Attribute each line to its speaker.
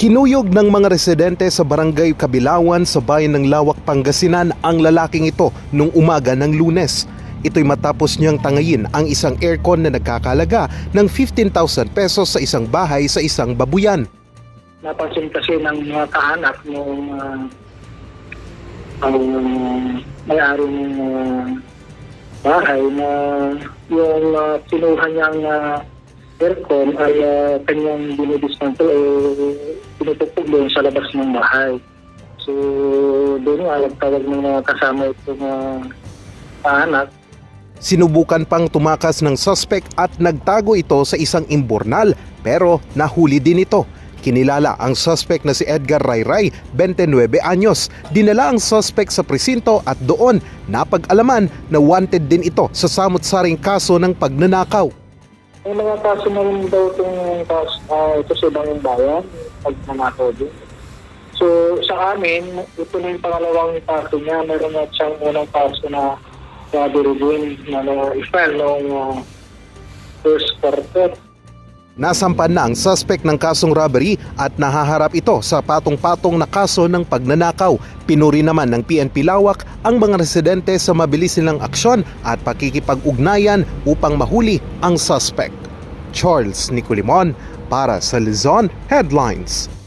Speaker 1: Kinuyog ng mga residente sa barangay Kabilawan sa bayan ng Lawak, Pangasinan ang lalaking ito nung umaga ng lunes. Ito'y matapos niyang tangayin ang isang aircon na nagkakalaga ng 15,000 pesos sa isang bahay sa isang babuyan.
Speaker 2: napansin kasi ng mga kaanak nung uh, ang may-ari ng ah, bahay na yung uh, kinuha niyang ah, aircon ay ah, kanyang dinidismantle o pinutupog doon sa labas ng bahay. So, doon nga, nagtawag ng mga kasama itong uh, kaanak
Speaker 1: Sinubukan pang tumakas ng suspect at nagtago ito sa isang imbornal pero nahuli din ito. Kinilala ang suspect na si Edgar Rayray, 29 anyos. Dinala ang suspect sa presinto at doon napag-alaman na wanted din ito sa samot-saring kaso ng pagnanakaw.
Speaker 2: May mga kaso na rin daw itong kaso, ah, ito sa ibang bayan, pag nanakaw din. So sa amin, ito na yung pangalawang kaso niya. Meron na siyang unang kaso na din na na-file noong ah, first quarter.
Speaker 1: Nasampan na ang suspect ng kasong robbery at nahaharap ito sa patong-patong na kaso ng pagnanakaw. Pinuri naman ng PNP Lawak ang mga residente sa mabilis nilang aksyon at pakikipag-ugnayan upang mahuli ang suspect. Charles Nicolimon Para Salizon Headlines.